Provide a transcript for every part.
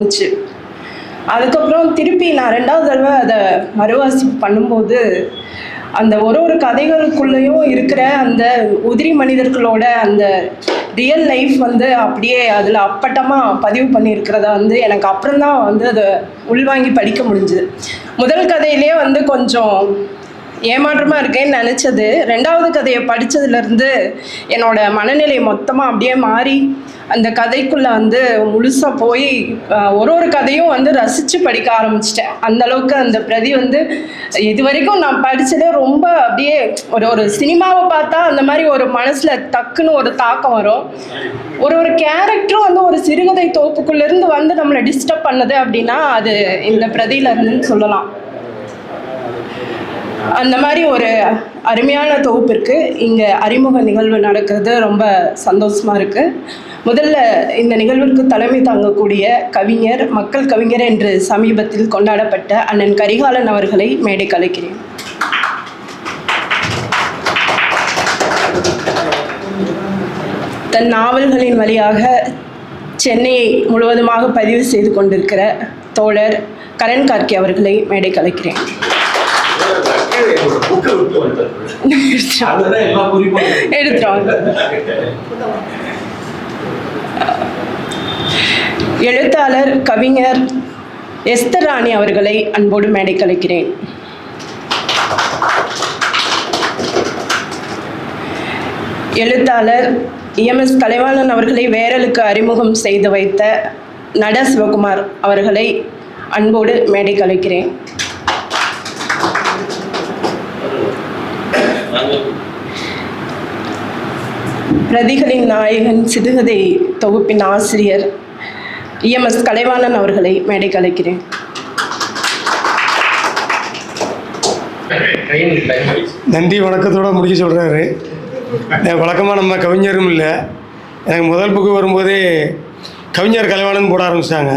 இருந்துச்சு. அதுக்கப்புறம் திருப்பி நான் ரெண்டாவது தடவை அதை மறுவாசிப்பு பண்ணும்போது அந்த ஒரு ஒரு கதைகளுக்குள்ளேயும் இருக்கிற அந்த உதிரி மனிதர்களோட அந்த ரியல் லைஃப் வந்து அப்படியே அதில் அப்பட்டமாக பதிவு பண்ணியிருக்கிறத வந்து எனக்கு அப்புறம்தான் வந்து அதை உள்வாங்கி படிக்க முடிஞ்சுது. முதல் கதையிலே வந்து கொஞ்சம் ஏமாற்றமாக இருக்கேன்னு நினச்சது. ரெண்டாவது கதையை படித்ததுலேருந்து என்னோட மனநிலை மொத்தமாக அப்படியே மாறி அந்த கதைக்குள்ளே வந்து முழுசாக போய் ஒரு ஒரு கதையும் வந்து ரசித்து படிக்க ஆரம்பிச்சிட்டேன். அந்த அளவுக்கு அந்த பிரதி வந்து இது வரைக்கும் நான் படித்ததே ரொம்ப அப்படியே ஒரு ஒரு சினிமாவை பார்த்தா அந்த மாதிரி ஒரு மனசில் டக்குன்னு ஒரு தாக்கம் வரும். ஒரு ஒரு கேரக்டரும் வந்து ஒரு சிறுகதை தோப்புக்குள்ளேருந்து வந்து நம்மளை டிஸ்டர்ப் பண்ணுது அப்படின்னா அது இந்த பிரதியில் இருந்துன்னு சொல்லலாம். அந்த மாதிரி ஒரு அருமையான தொகுப்பிற்கு இங்கே அறிமுக நிகழ்வு நடக்கிறது ரொம்ப சந்தோஷமாக இருக்குது முதல்ல இந்த நிகழ்விற்கு தலைமை தாங்கக்கூடிய கவிஞர் மக்கள் கவிஞர் என்று சமீபத்தில் கொண்டாடப்பட்ட அண்ணன் கரிகாலன் அவர்களை மேடை கலைக்கிறேன் தன் நாவல்களின் வழியாக சென்னையை முழுவதுமாக பதிவு செய்து கொண்டிருக்கிற தோழர் கரண் கார்கி அவர்களை மேடை கலைக்கிறேன் புக்கை விட்டு அதுதான் எல்லா குறிப்பும் எடுத்துருவாங்க எழுத்தாளர் கவிஞர் எஸ்தர் ராணி அவர்களை அன்போடு மேடை கலைக்கிறேன். எழுத்தாளர் இஎம்எஸ் கலைவாணன் அவர்களை வேரலுக்கு அறிமுகம் செய்து வைத்த நட சிவகுமார் அவர்களை அன்போடு மேடை கலைக்கிறேன். பிரதிகளின் நாயகன் சிறுகதை தொகுப்பின் ஆசிரியர் இஎம்எஸ் கலைவாணன் அவர்களை மேடை கலைக்கிறேன். நன்றி வணக்கத்தோட முடிக்க சொல்கிறாரு வழக்கமாக நம்ம கவிஞரும் இல்லை. எனக்கு முதல் புக்கு வரும்போதே கவிஞர் கலைவாணன் போட ஆரம்பிச்சிட்டாங்க.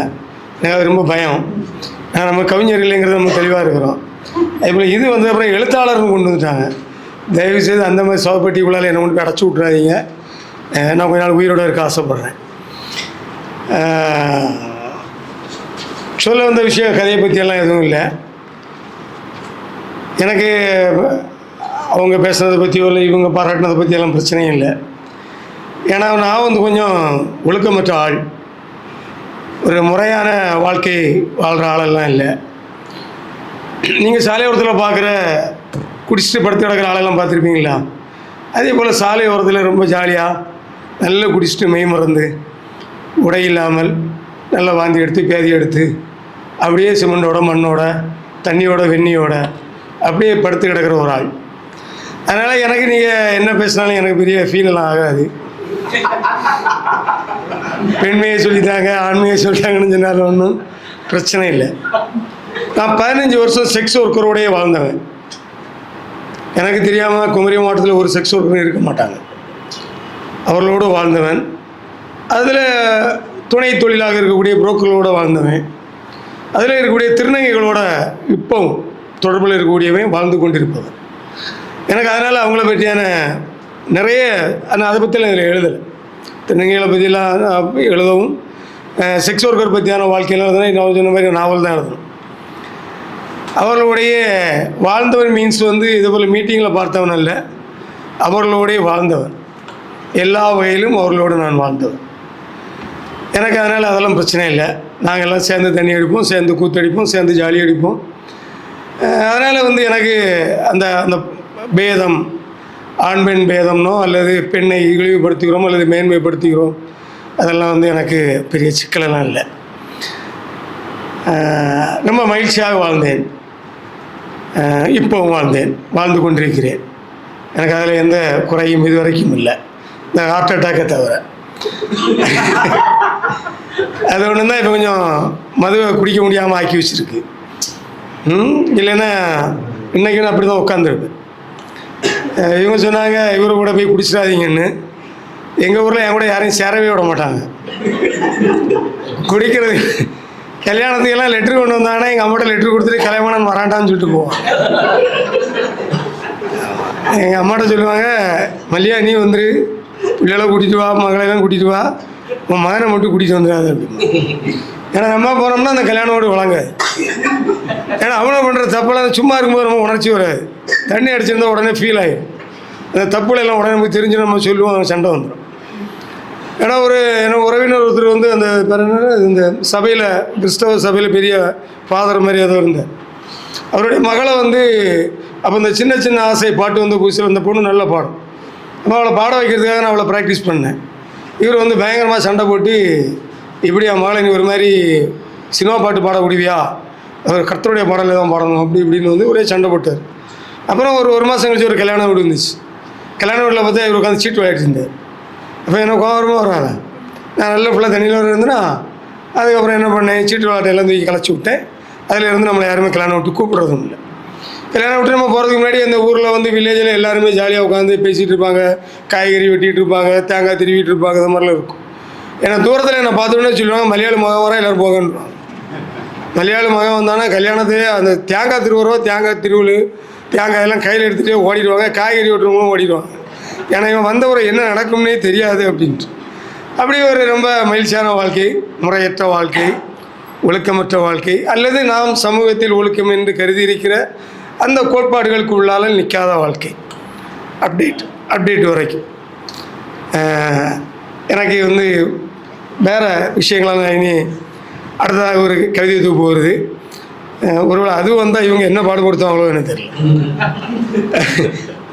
எனக்கு அது ரொம்ப பயம். ஆனால் நம்ம கவிஞர் இல்லைங்கிறது நம்ம தெளிவாக இருக்கிறோம். இப்போ இது வந்து அப்புறம் எழுத்தாளர்னு கொண்டு வந்துட்டாங்க. தயவுசெய்து அந்த மாதிரி சவப்பெட்டிக்குள்ளால் என்னை கொண்டு போய் அடைச்சி விட்றாதீங்க நான் கொஞ்ச நாள் உயிரோடு இருக்க ஆசைப்பட்றேன். சொல்ல வந்த விஷயம் கதையை பற்றியெல்லாம் எதுவும் இல்லை. எனக்கு அவங்க பேசுனதை பற்றியோ இல்லை இவங்க பாராட்டினதை பற்றியெல்லாம் பிரச்சனையும் இல்லை. ஏன்னா நான் வந்து கொஞ்சம் ஒழுக்கமற்ற ஆள். ஒரு முறையான வாழ்க்கை வாழ்கிற ஆளெல்லாம் இல்லை. நீங்கள் சாலையோரத்தில் பார்க்குற குடிச்சிட்டு படுத்து கிடக்கிற ஆளெல்லாம் பார்த்துருப்பீங்களா? அதே போல் சாலை ஓரத்தில் ரொம்ப ஜாலியாக நல்லா குடிச்சிட்டு மெய் மறந்து உடை இல்லாமல் நல்லா வாந்தி எடுத்து பேதி எடுத்து அப்படியே சிமெண்டோட மண்ணோட தண்ணியோட வெண்ணியோட அப்படியே படுத்து கிடக்கிற ஒரு ஆள். அதனால் எனக்கு நீங்கள் என்ன பேசினாலும் எனக்கு பெரிய ஃபீல் எல்லாம் ஆகாது. பெண்மையை சொல்லித்தாங்க ஆண்மையை சொல்லிட்டாங்கன்னு சொன்னாலும் ஒன்றும் பிரச்சனை இல்லை. நான் பதினஞ்சு வருஷம் செக்ஸ் ஒர்க்கரோடையே வாழ்ந்தவன். எனக்கு தெரியாமல் குமரி மாவட்டத்தில் ஒரு செக்ஸ் ஒர்க்கரும் இருக்க மாட்டாங்க. அவர்களோடு வாழ்ந்தவன். அதில் துணை தொழிலாக இருக்கக்கூடிய புரோக்கர்களோடு வாழ்ந்தவன். அதில் இருக்கக்கூடிய திருநங்கைகளோட இப்போவும் தொடர்பில் இருக்கக்கூடியவன் வாழ்ந்து கொண்டிருப்பவன். எனக்கு அதனால் அவங்கள பற்றியான நிறைய ஆனால் அதை பற்றிலாம் இதில் எழுதலை. திருநங்கைகளை பற்றிலாம் எழுதவும் செக்ஸ் ஒர்க்கர் பற்றியான வாழ்க்கையெல்லாம் எழுதுனா நான் சொன்ன மாதிரி நாவல் தான் எழுதணும். அவர்களுடைய வாழ்ந்தவன் மீன்ஸ் வந்து இதுபோல் மீட்டிங்கில் பார்த்தவன் அல்ல. அவர்களோடைய வாழ்ந்தவன் எல்லா வகையிலும் அவர்களோடு நான் வாழ்ந்தவன் எனக்கு அதனால் அதெல்லாம் பிரச்சனை இல்லை. நாங்கள் எல்லாம் சேர்ந்து தண்ணி அடிப்போம் சேர்ந்து கூத்தடிப்போம் சேர்ந்து ஜாலி அடிப்போம். அதனால் வந்து எனக்கு அந்த அந்த பேதம் ஆண் பெண் பேதம்னோ அல்லது பெண்ணை இழிவுபடுத்துகிறோம் அல்லது மேன்மைப்படுத்துகிறோம் அதெல்லாம் வந்து எனக்கு பெரிய சிக்கலெல்லாம் இல்லை. ரொம்ப மகிழ்ச்சியாக வாழ்ந்தேன். இப்போவும் வாழ்ந்தேன் வாழ்ந்து கொண்டிருக்கிறேன். எனக்கு அதில் எந்த குறையும் இதுவரைக்கும் இல்லை. இந்த ஹார்ட் அட்டாக்கை தவிர. அது ஒன்று தான் இப்போ கொஞ்சம் மதுவை குடிக்க முடியாமல் ஆக்கி வச்சுருக்கு. ம் இல்லைன்னா இன்றைக்கி நான் அப்படி தான் உட்காந்துருப்பேன் இவங்க சொன்னாங்க இவரு கூட போய் குடிச்சிடாதீங்கன்னு. எங்கள் ஊரில் என் கூட யாரையும் சேரவே விட மாட்டாங்க. குடிக்கிறது கல்யாணத்துக்கு எல்லாம் லெட்ரு கொண்டு வந்தாங்கன்னா எங்கள் அம்மாட்ட லெட்ரு கொடுத்துட்டு கல்யாணம் வராண்டான்னு சொல்லிட்டு போவான். எங்கள் அம்மாட்ட சொல்லுவாங்க மல்லியா நீ வந்துரு. பிள்ளைகளை கூட்டிகிட்டு வா மகளெல்லாம் கூட்டிகிட்டு வா. உன் மகனை மட்டும் கூட்டிகிட்டு வந்துடாது. அப்படின்னு ஏன்னா நம்ம போனோம்னா அந்த கல்யாணம் வீடு வழங்காது. ஏன்னா அவனை பண்ணுற தப்பெல்லாம் சும்மா இருக்கும்போது நம்ம உணர்ச்சி வராது. தண்ணி அடிச்சிருந்தா உடனே ஃபீல் ஆகிடும் அந்த தப்புல எல்லாம் உடனே நமக்கு தெரிஞ்சு நம்ம சொல்லுவோம் சண்டை வந்துடும் ஏன்னா ஒரு என்ன உறவினர் ஒருத்தர் வந்து அந்த பேர் என்ன, இந்த சபையில் கிறிஸ்தவ சபையில் பெரிய ஃபாதர் மாதிரி ஏதோ இருந்தார். அவருடைய மகளை வந்து அப்போ இந்த சின்ன சின்ன ஆசை பாட்டு வந்து புதுசில் அந்த பொண்ணு நல்லா பாடும். அப்போ அவளை பாட வைக்கிறதுக்காக நான் அவளை ப்ராக்டிஸ் பண்ணேன். இவர் வந்து பயங்கரமாக சண்டை போட்டு இப்படி என் மகளை நீ ஒரு மாதிரி சினிமா பாட்டு பாட முடிவியா அவர் கர்த்தருடைய பாடலில் தான் பாடணும் அப்படி இப்படின்னு வந்து ஒரே சண்டை போட்டார். அப்புறம் ஒரு ஒரு மாதம் கழிச்சு ஒரு கல்யாணம் வீடு இருந்துச்சு. கல்யாண வீட்டில் பார்த்தா இவர் உட்காந்து சீட்டு விளையாட்டு இருந்தார். அப்போ என்ன கோபுரமாக வருவாங்க நான் நல்ல ஃபுல்லாக தண்ணியில் இருந்தேன்னா அதுக்கப்புறம் என்ன பண்ணேன்? சீட்டு விளையாட்டு தூக்கி கலச்சி விட்டேன். அதில் இருந்து நம்மளை யாருமே கல்யாணம் விட்டு கூப்பிட்றதும் இல்லை. கல்யாணம் விட்டு நம்ம போகிறதுக்கு முன்னாடி அந்த ஊரில் வந்து வில்லேஜில் எல்லாருமே ஜாலியாக உட்காந்து பேசிகிட்டு இருப்பாங்க. காய்கறி வெட்டிகிட்டு இருப்பாங்க. தேங்காய் திருவிட்டு இருப்பாங்க. இந்த மாதிரிலாம் இருக்கும். ஏன்னா தூரத்தில் என்னை பார்த்தோன்னே சொல்லுவாங்க மலையாள மகன் வர எல்லோரும் போகன்றாங்க மலையாள மகன் வந்தானா கல்யாணத்தையே அந்த தேங்காய் திருவுறவோ தேங்காய் திருவுள் தேங்காய் எல்லாம் கையில் எடுத்துகிட்டே ஓடிடுவாங்க. காய்கறி வெட்டுறவங்களும் ஓடிடுவாங்க. ஏன்னா இவன் வந்தவரை என்ன நடக்கும்னே தெரியாது அப்படின்ட்டு. அப்படி ஒரு ரொம்ப மகிழ்ச்சியான வாழ்க்கை முறையற்ற வாழ்க்கை ஒழுக்கமற்ற வாழ்க்கை அல்லது நாம் சமூகத்தில் ஒழுக்கம் என்று கருதி இருக்கிற அந்த கோட்பாடுகளுக்கு உள்ளால நிற்காத வாழ்க்கை. அப்டேட் அப்டேட் வரைக்கும். எனக்கு வந்து வேறு விஷயங்களாம் நான் இனி அடுத்ததாக ஒரு கவிதை தொகுப்பு வருது ஒருவேளை அது வந்தால் இவங்க என்ன பாடுபடுத்துவாங்களோ எனக்கு தெரியல.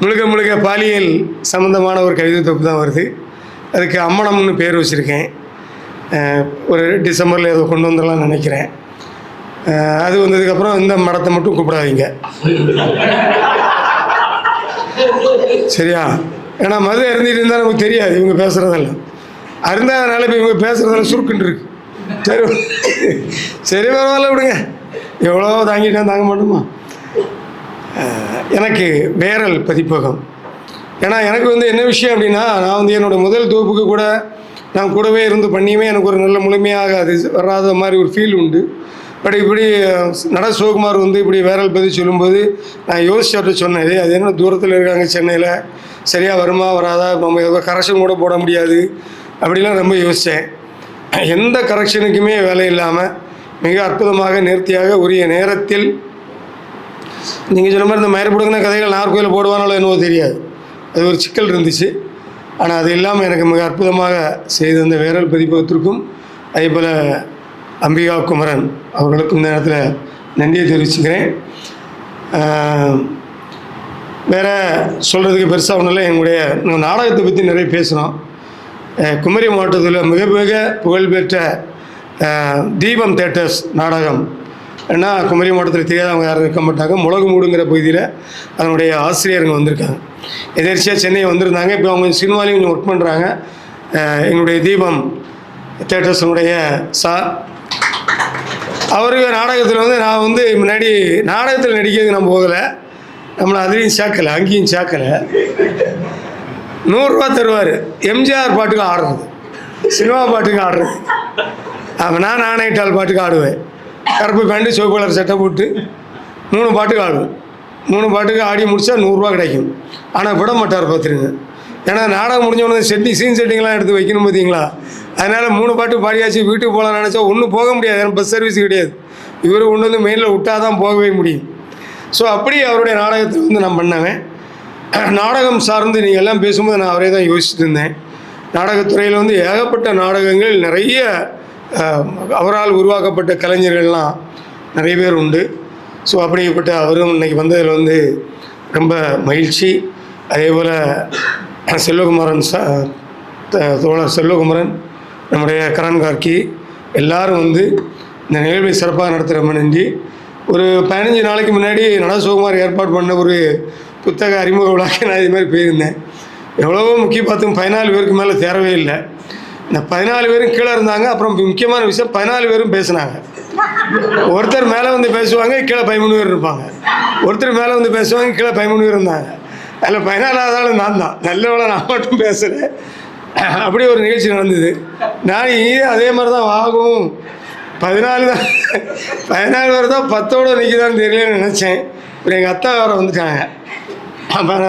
முழுக்க முழுக்க பாலியல் சம்மந்தமான ஒரு கவிதை தொகுப்பு தான் வருது. அதுக்கு அம்மனம்னு பேர் வச்சுருக்கேன். ஒரு டிசம்பரில் ஏதோ கொண்டு வந்துடலாம்னு நினைக்கிறேன். அது வந்ததுக்கப்புறம் இந்த மடத்தை மட்டும் கூப்பிடாதீங்க. சரியா? ஏன்னா மது அருந்திட்டு இருந்தால் நமக்கு தெரியாது இவங்க பேசுகிறதெல்லாம் அருந்தாதனால இப்போ இவங்க பேசுகிறதெல்லாம் சுருக்குன்னு இருக்கு. சரி சரி பரவாயில்ல விடுங்க. எவ்வளோ தாங்கிட்டேன் தாங்க மாட்டோமா? எனக்கு வேரல் பதிப்பகம். ஏன்னா எனக்கு வந்து என்ன விஷயம் அப்படின்னா நான் வந்து என்னோடய முதல் தொகுப்புக்கு கூட நான் கூடவே இருந்து பண்ணியுமே எனக்கு ஒரு நல்ல முழுமையாக அது வராத மாதிரி ஒரு ஃபீல் உண்டு. பட் இப்படி நட சிவகுமார் வந்து இப்படி வேரல் பற்றி சொல்லும்போது நான் யோசிச்சுட்டு சொன்னேன் அது என்ன தூரத்தில் இருக்காங்க சென்னையில்? சரியாக வருமா வராதா? நம்ம ஏதோ கரெக்ஷன் கூட போட முடியாது. அப்படிலாம் ரொம்ப யோசித்தேன் எந்த கரெக்ஷனுக்குமே வேலை இல்லாமல் மிக அற்புதமாக நேர்த்தியாக உரிய நேரத்தில் நீங்கள் சொன்ன மாதிரி இந்த மயிரப்படுங்கின கதைகள் நார்கோயில் போடுவானாலோ என்னவோ தெரியாது. அது ஒரு சிக்கல் இருந்துச்சு. ஆனால் அது இல்லாமல் எனக்கு மிக அற்புதமாக செய்திருந்த வேரல் பதிப்பகத்திற்கும் அதே போல் அம்பிகா குமரன் அவர்களுக்கும் இந்த நேரத்தில் நன்றியை தெரிவிச்சுக்கிறேன். வேறு சொல்கிறதுக்கு பெருசாக ஒன்றும் இல்லை. எங்களுடைய நாங்கள் நாடகத்தை பற்றி நிறைய பேசுகிறோம் குமரி மாவட்டத்தில் மிக மிக புகழ்பெற்ற தீபம் தேட்டர்ஸ் நாடகம் ஏன்னா குமரி மாவட்டத்தில் தெரியாதவங்க யாரும் இருக்க மாட்டாங்க. முளகு மூடுங்கிற பகுதியில் அதனுடைய ஆசிரியருங்க வந்திருக்காங்க. எதிர்ச்சியாக சென்னை வந்திருந்தாங்க. இப்போ அவங்க சினிமாலையும் கொஞ்சம் ஒர்க் பண்ணுறாங்க எங்களுடைய தீபம் தேட்டர்ஸனுடைய சார் அவருக்கு நாடகத்தில் வந்து நான் வந்து முன்னாடி நாடகத்தில் நடிக்கிறதுக்கு நான் போகலை. நம்மளை அதுலேயும் சேர்க்கலை அங்கேயும் சேர்க்கலை. நூறுரூவா தருவார். எம்ஜிஆர் பாட்டுக்கு ஆடுறது. சினிமா பாட்டுக்கு ஆடுறது. அப்போ நான் நாணயட்டால் பாட்டுக்கு ஆடுவேன். கருப்பு பேண்ட்டு சிவப்பு கலர் சட்டை போட்டு மூணு பாட்டுக்கு ஆடும் மூணு பாட்டுக்கு ஆடி முடித்தா நூறுரூவா கிடைக்கும். ஆனால் விட மாட்டார் பார்த்துருங்க. ஏன்னா நாடகம் முடிஞ்ச உடனே செட்டிங் சீன் செட்டிங்லாம் எடுத்து வைக்கணும் பார்த்தீங்களா? அதனால் மூணு பாட்டு பாடியாச்சு வீட்டுக்கு போகலான்னு நினச்சா ஒன்றும் போக முடியாது. ஏன்னா பஸ் சர்வீஸ் கிடையாது. இவர் கொண்டு வந்து மெயினில் விட்டால் தான் போகவே முடியும். ஸோ அப்படி அவருடைய நாடகத்தை வந்து நான் பண்ணுவேன். நாடகம் சார்ந்து நீங்கள் எல்லாம் பேசும்போது நான் அவரே தான் யோசிச்சுட்டு இருந்தேன். நாடகத்துறையில் வந்து ஏகப்பட்ட நாடகங்கள் நிறைய அவரால் உருவாக்கப்பட்ட கலைஞர்கள்லாம் நிறைய பேர் உண்டு. ஸோ அப்படிப்பட்ட அவரும் இன்னைக்கு வந்ததில் வந்து ரொம்ப மகிழ்ச்சி. அதே போல் செல்வகுமாரன் சா த- தோழர் செல்வகுமரன் நம்முடைய கரண் கார்கி எல்லாரும் வந்து இந்த நிகழ்வை சிறப்பாக நடத்துகிற நன்றி ஒரு பதினஞ்சு நாளைக்கு முன்னாடி நடசுகுமார் ஏற்பாடு பண்ண ஒரு புத்தக அறிமுக விழாக்கு நான் இது மாதிரி போயிருந்தேன். எவ்வளவோ முக்கிய பார்த்தும் பதினாலு பேருக்கு மேலே தேரவே இல்லை. இந்த பதினாலு பேரும் கீழே இருந்தாங்க அப்புறம் முக்கியமான விஷயம் பதினாலு பேரும் பேசுனாங்க. ஒருத்தர் மேலே வந்து பேசுவாங்க கீழே பதிமூணு பேர் இருப்பாங்க. ஒருத்தர் மேலே வந்து பேசுவாங்க கீழே பதிமூணு பேர் இருந்தாங்க. அதில் பதினாலாவது ஆள் நான் தான். நல்லவளை நான் மட்டும் பேசுகிறேன் அப்படி ஒரு நிகழ்ச்சி நடந்தது. நான் இனி அதே மாதிரி தான் ஆகும். பதினாலு தான் பதினாலு பேர் தான் பத்தோட நிற்கிதான்னு தெரியலன்னு நினச்சேன். இப்போ எங்கள் அத்தா வேறு வந்துட்டாங்க.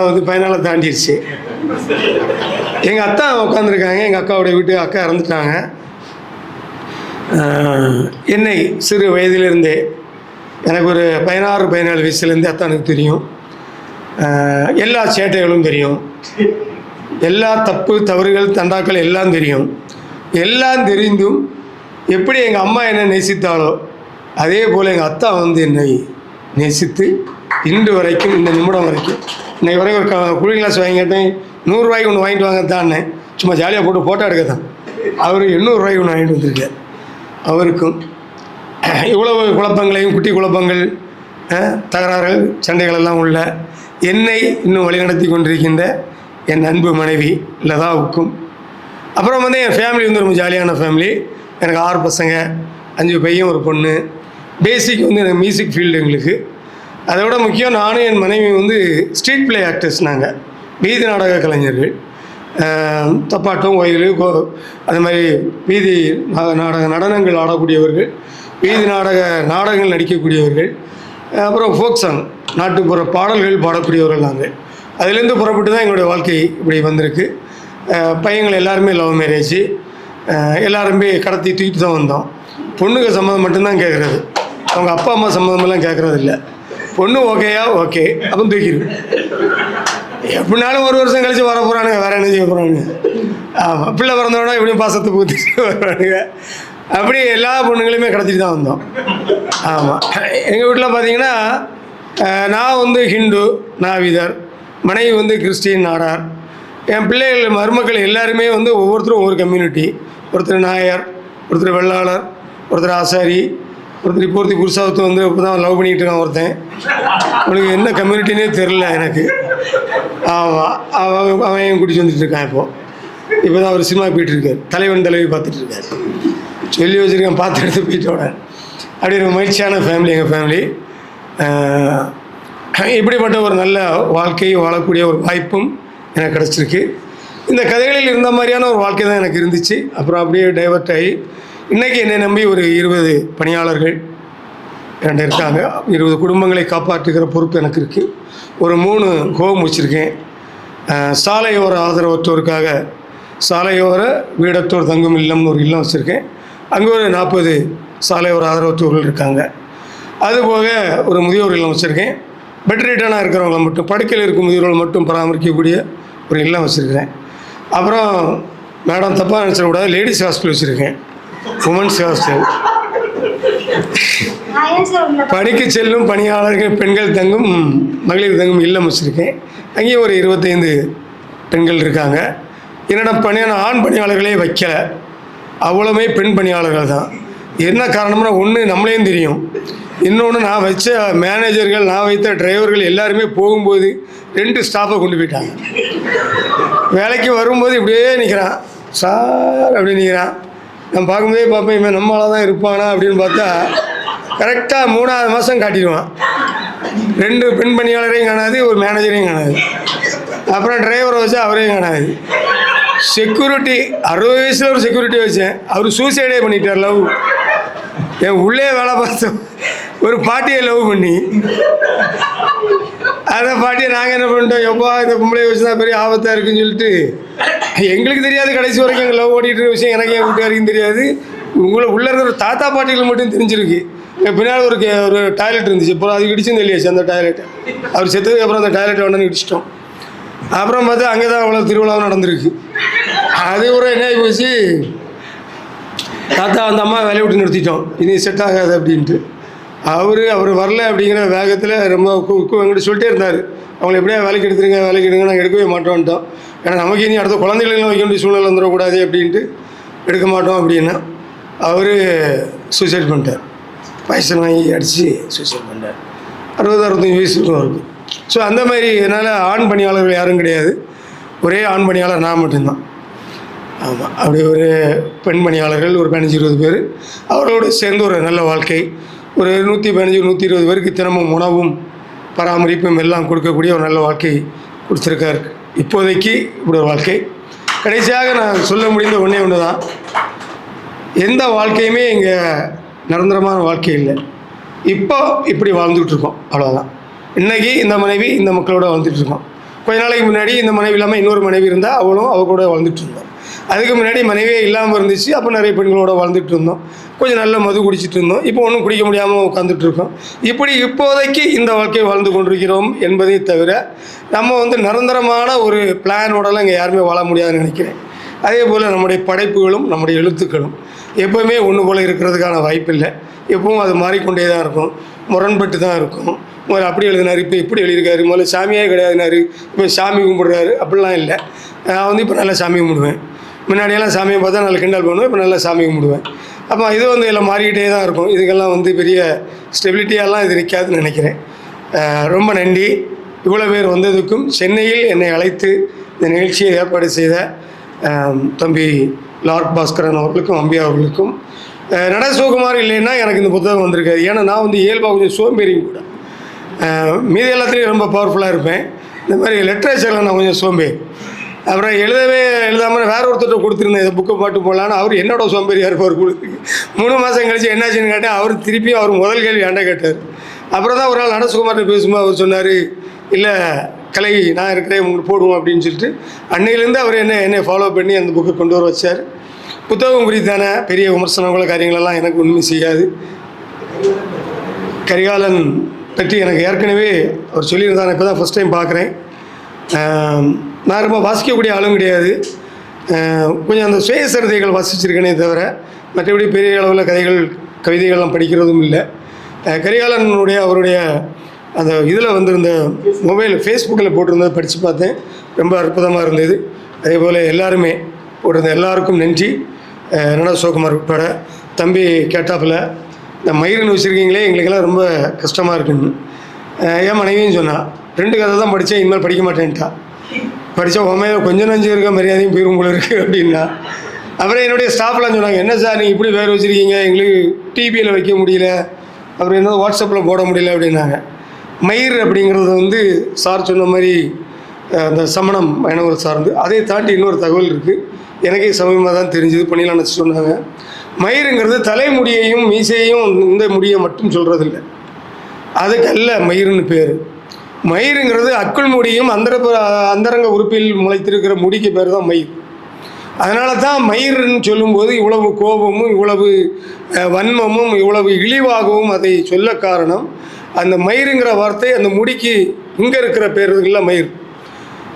வந்து பதினாலை தாண்டிடுச்சு. எங்கள் அத்தா உட்காந்துருக்காங்க எங்கள் அக்காவுடைய வீட்டு அக்கா இறந்துட்டாங்க. என்னை சிறு வயதிலிருந்தே எனக்கு ஒரு பதினாறு பதினேழு வயசுலேருந்தே அத்தானுக்கு எனக்கு தெரியும் எல்லா சேட்டைகளும் தெரியும். எல்லா தப்பு தவறுகள் தண்டாக்கள் எல்லாம் தெரியும். எல்லாம் தெரிந்தும் எப்படி எங்கள் அம்மா என்னை நேசித்தாலோ அதே போல் எங்கள் அத்தா வந்து என்னை நேசித்து இன்று வரைக்கும் இந்த நிமிடம் வரைக்கும். இன்றைக்கு வரைக்கும் ஒரு கூலிங் கிளாஸ் வாங்கிட்டேன் நூறுரூவாய்க்கு ஒன்று வாங்கிட்டு வாங்க தானே சும்மா ஜாலியாக போட்டு ஃபோட்டோ எடுக்க தான் அவர் எண்ணூறுரூவாய்க்கு ஒன்று வாங்கிட்டு வந்திருக்கார். அவருக்கும் இவ்வளவு குழப்பங்களையும் குட்டி குழப்பங்கள் தகராறுகள் சண்டைகள் எல்லாம் உள்ள என்னை இன்னும் வழிநடத்தி கொண்டிருக்கின்ற என் அன்பு மனைவி லதாவுக்கும் அப்புறம் வந்து என் ஃபேமிலி வந்து ரொம்ப ஜாலியான ஃபேமிலி எனக்கு ஆறு பசங்க அஞ்சு பையன் ஒரு பொண்ணு. பேசிக் வந்து எனக்கு மியூசிக் ஃபீல்டு எங்களுக்கு. அதை விட முக்கியம் நானும் என் மனைவி வந்து ஸ்ட்ரீட் ப்ளே ஆக்டர்ஸ் நாங்கள் வீதி நாடக கலைஞர்கள். தப்பாட்டம் கோயில் கோ அது மாதிரி வீதி நாடக நடனங்கள் ஆடக்கூடியவர்கள் வீதி நாடக நாடகங்கள் நடிக்கக்கூடியவர்கள் அப்புறம் ஃபோக் சாங் நாட்டுப்புற பாடல்கள் பாடக்கூடியவர்கள் நாங்கள் அதுலேருந்து புறப்பட்டு தான் எங்களுடைய வாழ்க்கை இப்படி வந்திருக்கு. பையங்கள் எல்லாருமே லவ் மேரேஜ் எல்லாருமே கடத்தி தூக்கிட்டு தான் வந்தோம். பொண்ணுங்க சம்மந்தம் மட்டும்தான் கேட்குறது அவங்க அப்பா அம்மா சம்மந்தமெல்லாம் கேட்குறது இல்லை பொண்ணு ஓகேயா? ஓகே. அப்போ தூக்கிடு எப்படினாலும் ஒரு வருஷம் கழிச்சு வர போகிறானுங்க வேற என்ன செய்ய போகிறானுங்க ஆமாம் பிள்ளை பிறந்தவனா எப்படியும் பாசத்தை ஊற்றிட்டு வருவானுங்க அப்படி எல்லா பொண்ணுங்களையுமே கிடச்சிட்டு தான் வந்தோம். ஆமாம் எங்கள் வீட்டில் பார்த்தீங்கன்னா நான் வந்து ஹிந்து நாவிதர். மனைவி வந்து கிறிஸ்டின் நாடார். என் பிள்ளைகள் மருமக்கள் எல்லாருமே வந்து ஒவ்வொருத்தரும் ஒவ்வொரு கம்யூனிட்டி ஒருத்தர் நாயர் ஒருத்தர் வெள்ளாளர் ஒருத்தர் ஆசாரி ஒருத்தர் இப்போ ஒருத்தர் புருஷாவத்து வந்து இப்போ தான் லவ் பண்ணிக்கிட்டு இருக்கான் ஒருத்தன். உனக்கு என்ன கம்யூனிட்டினே தெரில எனக்கு. ஆமாம் அவன் அவன் என் குடிச்சு வந்துட்டு இருக்கான் இப்போது இப்போ. தான் அவர் சினிமா போயிட்டு இருக்காரு. தலைவன் தலைவி பார்த்துட்டு இருக்காரு. சொல்லி வச்சுருக்கேன் பார்த்து எடுத்து போயிட்டோட அப்படி ஒரு மகிழ்ச்சியான ஃபேமிலி எங்கள் ஃபேமிலி இப்படிப்பட்ட ஒரு நல்ல வாழ்க்கையை வாழக்கூடிய ஒரு வாய்ப்பும் எனக்கு கிடச்சிருக்கு. இந்த கதைகளில் இருந்த மாதிரியான ஒரு வாழ்க்கை தான் எனக்கு இருந்துச்சு. அப்புறம் அப்படியே டைவர்ட் ஆகி இன்றைக்கி என்னை நம்பி ஒரு இருபது பணியாளர்கள் என்கிட்ட இருக்காங்க. இருபது குடும்பங்களை காப்பாற்றுகிற பொறுப்பு எனக்கு இருக்குது ஒரு மூணு ஹோம் வச்சுருக்கேன். சாலையோர ஆதரவற்றோருக்காக சாலையோர வீடத்தோர் தங்கும் இல்லம்னு ஒரு இல்லம் வச்சுருக்கேன். அங்கே ஒரு நாற்பது சாலையோர ஆதரவற்றோர்கள் இருக்காங்க. அதுபோக ஒரு முதியோர் இல்லம் வச்சுருக்கேன். பெட் பெட்ரேட்டனாக இருக்கிறவங்கள மட்டும் படுக்கையில் இருக்கும் முதியோர்கள் மட்டும் பராமரிக்கக்கூடிய ஒரு இல்லம் வச்சுருக்கிறேன். அப்புறம் மேடம் தப்பாக நினச்சிடக்கூடாது லேடிஸ் ஹாஸ்டல் வச்சுருக்கேன். உமன்ஸ் ஹாஸ்டல் பணிக்கு செல்லும் பணியாளர்கள் பெண்கள் தங்கும் மகளிர் தங்கும் இல்லம் வச்சுருக்கேன். அங்கேயும் ஒரு இருபத்தைந்து பெண்கள் இருக்காங்க. என்னோட பணியான ஆண் பணியாளர்களே வைக்கல. அவ்வளவுமே பெண் பணியாளர்கள் தான். என்ன காரணம்னா ஒன்று நம்மளையும் தெரியும். இன்னொன்று நான் வச்ச மேனேஜர்கள் நான் வைத்த டிரைவர்கள் எல்லாருமே போகும்போது ரெண்டு ஸ்டாஃபை கொண்டு போயிட்டாங்க. வேலைக்கு வரும்போது இப்படியே நிற்கிறான் சார் அப்படி நிற்கிறான் நான் பார்க்கும்போதே பார்ப்பேன் இவன் நம்மளால தான் இருப்பானா அப்படின்னு பார்த்தா கரெக்டாக மூணாவது மாதம் காட்டிடுவான். ரெண்டு பெண் பணியாளரையும் காணாது ஒரு மேனேஜரையும் காணாது. அப்புறம் டிரைவரை வச்சு அவரையும் காணாது. செக்யூரிட்டி அறுபது வயசில் ஒரு செக்யூரிட்டி வச்சேன். அவர் சூசைடே பண்ணிட்டார் லவ் என் உள்ளே வேலை பார்த்தோம் ஒரு பாட்டியை லவ் பண்ணி அதை பாட்டி நாங்கள் என்ன பண்ணிட்டோம்? எப்போ இந்த பொம்பளை வச்சு தான் பெரிய ஆபத்தாக இருக்குன்னு சொல்லிட்டு. எங்களுக்கு தெரியாது கடைசி வரைக்கும் எங்கள் லவ் ஓடிட்டு இருக்க விஷயம். எனக்கு என் வீட்டுக்காருக்கும் தெரியாது. உங்களை உள்ளே இருக்கிற தாத்தா பாட்டிகள் மட்டும் தெரிஞ்சிருக்கு. பின்னால் ஒரு கே- ஒரு டாய்லெட் இருந்துச்சு. அப்புறம் அது இடிச்சு தெரியாச்சு அந்த டாய்லெட் அவர் செத்ததுக்கு அப்புறம் அந்த டாய்லெட் உடனே இடிச்சிட்டோம். அப்புறம் பார்த்தா அங்கே தான் அவ்வளோ திருவிழாவும் நடந்திருக்கு. அது கூட என்ன ஆகி போச்சு? தாத்தா அந்த அம்மா வேலையை விட்டு நிறுத்திட்டோம். இனி செட் ஆகாது அப்படின்ட்டு. அவர் அவர் வரல அப்படிங்கிற வேகத்தில் ரொம்ப கு- எங்கிட்ட சொல்லிட்டே இருந்தார். அவங்கள எப்படியா வேலைக்கு எடுத்துருங்க வேலைக்கு எடுங்க நாங்கள் எடுக்கவே மாட்டோம்ட்டோம் ஏன்னா நமக்கு இனி அடுத்த குழந்தைகளும் வைக்க வேண்டிய சூழ்நிலை வந்துடக்கூடாது அப்படின்ட்டு எடுக்க மாட்டோம் அப்படின்னா அவர் சூசைட் பண்ணிட்டார். பாய்சன் வாங்கி அடித்து சூசைட் பண்ணிட்டார். அறுபது அறுபத்தஞ்சு வயசு இருக்கும் அவருக்கு ஸோ அந்த மாதிரி என்னால் ஆண் பணியாளர்கள் யாரும் கிடையாது. ஒரே ஆண் பணியாளர் நான் மட்டும்தான். ஆமாம் அப்படி ஒரு பெண் பணியாளர்கள் ஒரு பதினஞ்சு இருபது பேர். அவரோடு சேர்ந்து ஒரு நல்ல வாழ்க்கை. ஒரு நூற்றி பதினஞ்சு நூற்றி இருபது பேருக்கு தினமும் உணவும் பராமரிப்பும் எல்லாம் கொடுக்கக்கூடிய ஒரு நல்ல வாழ்க்கை கொடுத்துருக்கார். இப்போதைக்கு இப்படி ஒரு வாழ்க்கை. கடைசியாக நான் சொல்ல முடிந்த ஒன்றே ஒன்று தான் எந்த வாழ்க்கையுமே இங்கே நிரந்தரமான வாழ்க்கை இல்லை. இப்போ இப்படி வாழ்ந்துகிட்ருக்கோம் அவ்வளோதான் இன்றைக்கி இந்த மனைவி இந்த மக்களோட வாழ்ந்துட்டுருக்கோம் கொஞ்ச நாளைக்கு முன்னாடி இந்த மனைவி இல்லாமல் இன்னொரு மனைவி இருந்தால் அவளும் அவ கூட வாழ்ந்துட்டு இருந்தோம். அதுக்கு முன்னாடி மனைவியே இல்லாமல் இருந்துச்சு. அப்போ நிறைய பெண்களோட வாழ்ந்துட்டு இருந்தோம். கொஞ்சம் நல்ல மது குடிச்சிட்டு இருந்தோம். இப்போ ஒன்றும் குடிக்க முடியாமல் உட்காந்துட்டு இருக்கோம். இப்படி இப்போதைக்கு இந்த வாழ்க்கையை வாழ்ந்து கொண்டிருக்கிறோம் என்பதை தவிர நம்ம வந்து நிரந்தரமான ஒரு பிளானோடலாம் இங்கே யாருமே வாழ முடியாதுன்னு நினைக்கிறேன். அதே போல் நம்முடைய படைப்புகளும் நம்முடைய எழுத்துக்களும் எப்போவுமே ஒன்று போல் இருக்கிறதுக்கான வாய்ப்பு இல்லை. எப்பவும் அது மாறிக்கொண்டே தான் இருக்கும். முரண்பட்டு தான் இருக்கும். முதல்ல அப்படி எழுதினார் இப்போ இப்படி எழுதியிருக்காரு. முதல்ல சாமியே கிடையாதுனாரு இப்போ சாமி கும்பிடுறாரு. அப்படிலாம் இல்லை. நான் வந்து இப்போ நல்லா சாமி கும்பிடுவேன். முன்னாடியெல்லாம் சாமியை பார்த்தா நல்லா கிண்டல் பண்ணுவேன் இப்போ நல்லா சாமி கும்பிடுவேன். அப்போ இது வந்து எல்லாம் மாறிக்கிட்டே தான் இருக்கும். இதுக்கெல்லாம் வந்து பெரிய ஸ்டெபிலிட்டியெல்லாம் இது நிற்காதுன்னு நினைக்கிறேன். ரொம்ப நன்றி. இவ்வளோ பேர் வந்ததுக்கும் சென்னையில் என்னை அழைத்து இந்த நிகழ்ச்சியை ஏற்பாடு செய்த தம்பி லார்ட் பாஸ்கரன் அவர்களுக்கும் அம்பியா அவர்களுக்கும். நட சிவகுமார் இல்லைன்னா எனக்கு இந்த புத்தகம் வந்திருக்காது. ஏன்னா நான் வந்து இயல்பாக கொஞ்சம் சோம்பேறியும் கூட. மீதி எல்லாத்துலேயும் ரொம்ப பவர்ஃபுல்லாக இருப்பேன். இந்த மாதிரி லிட்ரேச்சரில் நான் கொஞ்சம் சோம்பேறி. அப்புறம் எழுதவே எழுதாமல் வேற ஒருத்தர்கிட்ட கொடுத்துருந்தேன் இந்த புக்கை பாட்டு போடலான்னு. அவர் என்னோட சோம்பேறியாக இருப்பார் கொடுத்து. மூணு மாதம் கழிச்சு என்னாச்சுன்னு கேட்டேன் அவர் திருப்பி அவர் முதல் கேள்வி அண்டை கேட்டார். அப்புறம் தான் ஒரு நாள் நடசுகுமார்ட்ட பேசும்போது அவர் சொன்னார் இல்லை கலை நான் இருக்கிறேன் உங்களுக்கு போடுவோம் அப்படின்னு சொல்லிட்டு. அன்னையிலேருந்து அவர் என்ன என்னை ஃபாலோ பண்ணி அந்த புக்கை கொண்டு வர வச்சார். புத்தகம் குறித்தான பெரிய விமர்சனங்கள காரியங்களெல்லாம் எனக்கு ஒன்றுமே செய்யாது. கரிகாலன் பற்றி எனக்கு ஏற்கனவே அவர் சொல்லியிருந்தார் இப்போ தான் ஃபஸ்ட் டைம் பார்க்குறேன். நான் ரொம்ப வாசிக்கக்கூடிய ஆளும் கிடையாது. கொஞ்சம் அந்த சுயசரிதைகள் வாசிச்சிருக்கேனே தவிர மற்றபடி பெரிய அளவில் கதைகள் கவிதைகள்லாம் படிக்கிறதும் இல்லை. கரிகாலனுடைய அவருடைய அந்த இதில் வந்திருந்த மொபைல் ஃபேஸ்புக்கில் போட்டிருந்தது படித்து பார்த்தேன். ரொம்ப அற்புதமாக இருந்தது. அதே போல் எல்லாருமே போட்டிருந்த எல்லாருக்கும் நன்றி. அஹ், சிவகுமார் உட்பட தம்பி கேட்டாப்பில் இந்த மயிரன் வச்சுருக்கீங்களே எங்களுக்கெல்லாம் ரொம்ப கஷ்டமாக இருக்குன்னு. என் மனைவியும் சொன்னால் ரெண்டு கதை தான் படித்தேன் இனிமேல் படிக்க மாட்டேன்ட்டா. படித்தா உண்மையில கொஞ்சம் நஞ்சு இருக்க மரியாதையும் போயிரும் போல இருக்கு அப்படின்னா. அப்புறம் என்னுடைய ஸ்டாஃப்லாம் சொன்னாங்க என்ன சார் நீங்கள் இப்படி வேறு வச்சுருக்கீங்க? எங்களுக்கு டிபியில் வைக்க முடியல. அப்புறம் என்ன வாட்ஸ்அப்பில் போட முடியல அப்படின்னாங்க. மயிர் அப்படிங்கிறது வந்து சார் சொன்ன மாதிரி அந்த சமணம் வைணவர் சார்ந்து. அதை தாண்டி இன்னொரு தகவல் இருக்குது எனக்கே சமயமாக தான் தெரிஞ்சது பணியில் நினச்சி சொன்னாங்க. மயிருங்கிறது தலைமுடியையும் மீசையையும் இந்த முடியை மட்டும் சொல்கிறதில்ல அதுக்கு அல்ல மயிருன்னு பேர். மயிருங்கிறது அக்குள் முடியும் அந்தர அந்தரங்க உறுப்பில் முளைத்திருக்கிற முடிக்கு பேர் தான் மயிர். அதனால தான் மயிர்னு சொல்லும்போது இவ்வளவு கோபமும் இவ்வளவு வன்மமும் இவ்வளவு இழிவாகவும் அதை சொல்ல காரணம் அந்த மயிருங்கிற வார்த்தை அந்த முடிக்கு இங்கே இருக்கிற பேருங்களில் மயிர்.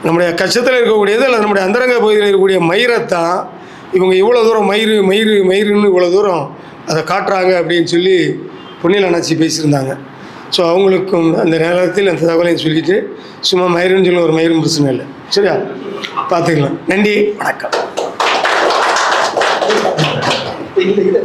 நம்முடைய கஷ்டத்தில் இருக்கக்கூடியது அல்லது நம்முடைய அந்தரங்க பகுதியில் இருக்கக்கூடிய மயிரைத்தான் இவங்க இவ்வளோ தூரம் மயிர் மயிர் மயிருன்னு இவ்வளோ தூரம் அதை காட்டுறாங்க அப்படின்னு சொல்லி பொன்னியில் அண்ணாச்சி பேசியிருந்தாங்க. ஸோ அவங்களுக்கும் அந்த நேரத்தில் அந்த தகவலையும் சொல்லிட்டு சும்மா மயிருன்னு சொல்லி ஒரு மயிரும் பிரச்சனை இல்லை. சரியா? பார்த்துக்கலாம். நன்றி. வணக்கம். இல்லை இல்லை